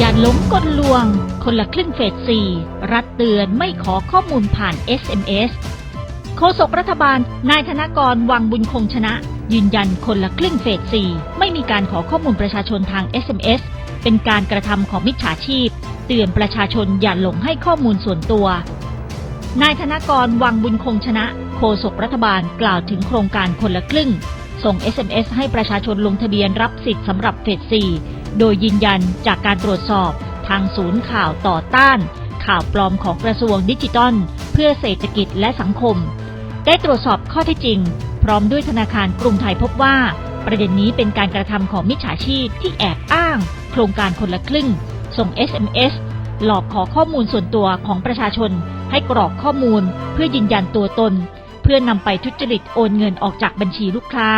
อย่าหลงกลลวง คนละครึ่งเฟส 4 รัฐเตือนไม่ขอข้อมูลผ่าน SMS โฆษกรัฐบาล นายธนกร วังบุญคงชนะ ยืนยันคนละครึ่งเฟส 4 ไม่มีการขอข้อมูลประชาชนทาง SMS เป็นการกระทำของมิจฉาชีพ เตือนประชาชนอย่าหลงให้ข้อมูลส่วนตัวนายธนกร วังบุญคงชนะ โฆษกรัฐบาลกล่าวถึงโครงการคนละครึ่ง ส่ง SMS ให้ประชาชนลงทะเบียนรับสิทธิ์สำหรับเฟส 4 โดยยืนยันจากการตรวจสอบทางศูนย์ข่าวต่อต้าน ข่าวปลอมของกระทรวงดิจิทัล เพื่อเศรษฐกิจและสังคม ได้ตรวจสอบข้อเท็จจริง พร้อมด้วยธนาคารกรุงไทยพบว่า ประเด็นนี้เป็นการกระทำของมิจฉาชีพที่แอบอ้าง โครงการคนละครึ่ง ส่ง SMS หลอกขอข้อมูลส่วนตัวของประชาชน ให้กรอกข้อมูล เพื่อยืนยันตัวตน เพื่อนำไปทุจริตโอนเงินออกจากบัญชีลูกค้า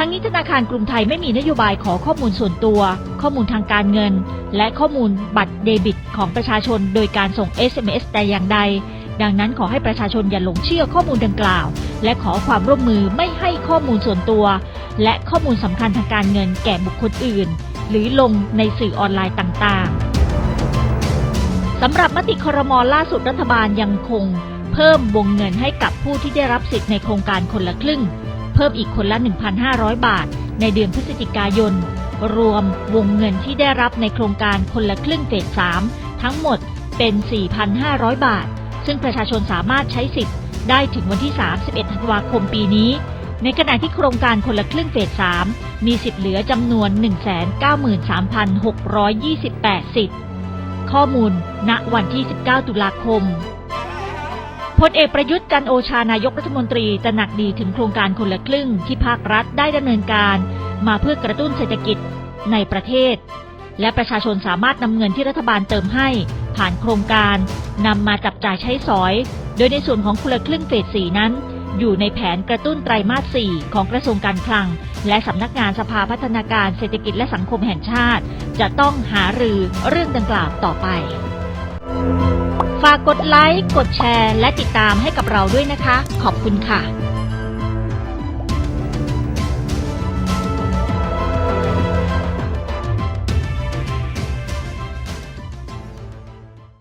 ทั้งนี้ธนาคารกรุงไทยไม่มีนโยบายขอข้อมูลส่วนตัว ข้อมูลทางการเงิน และข้อมูลบัตรเดบิตของประชาชนโดยการส่ง SMS แต่อย่างใด ดังนั้นขอให้ประชาชนอย่าหลงเชื่อข้อมูลดังกล่าว และขอความร่วมมือไม่ให้ข้อมูลส่วนตัว และข้อมูลสำคัญทางการเงินแก่บุคคลอื่น หรือลงในสื่อออนไลน์ต่างๆสำหรับมติครมล่าสุดรัฐบาลยังคง เพิ่มวงเงินให้กับผู้ที่ได้รับสิทธิ์ในโครงการคนละครึ่ง พิ่มอีกคนละ 1,500 บาท ในเดือนพฤศจิกายน รวมวงเงินที่ได้รับในโครงการคนละครึ่งเฟส3ทั้งหมดเป็น 4,500 บาท ซึ่งประชาชนสามารถใช้สิทธิ์ได้ถึงวันที่ 31 ธันวาคมปีนี้ ในขณะที่โครงการคนละครึ่งเฟส3มีสิทธิ์เหลือจำนวน 193,628 สิทธิ์ ข้อมูล ณ วันที่ 19 ตุลาคม พลเอกประยุทธ์จันทร์โอชานายกรัฐมนตรีตระหนักดีถึงโครงการคนละครึ่งที่ภาครัฐได้ดำเนินการ มาเพื่อกระตุ้นเศรษฐกิจในประเทศ และประชาชนสามารถนำเงินที่รัฐบาลเติมให้ ผ่านโครงการนำมาจับจ่ายใช้สอย โดยในส่วนของคนละครึ่งเฟส4นั้น อยู่ในแผนกระตุ้นไตรมาส 4 ของกระทรวงการคลัง และสำนักงานสภาพัฒนาการเศรษฐกิจและสังคมแห่งชาติ จะต้องหารือเรื่องดังกล่าวต่อไป ฝากกดไลค์ กดแชร์ และติดตามให้กับเราด้วยนะคะ ขอบคุณค่ะ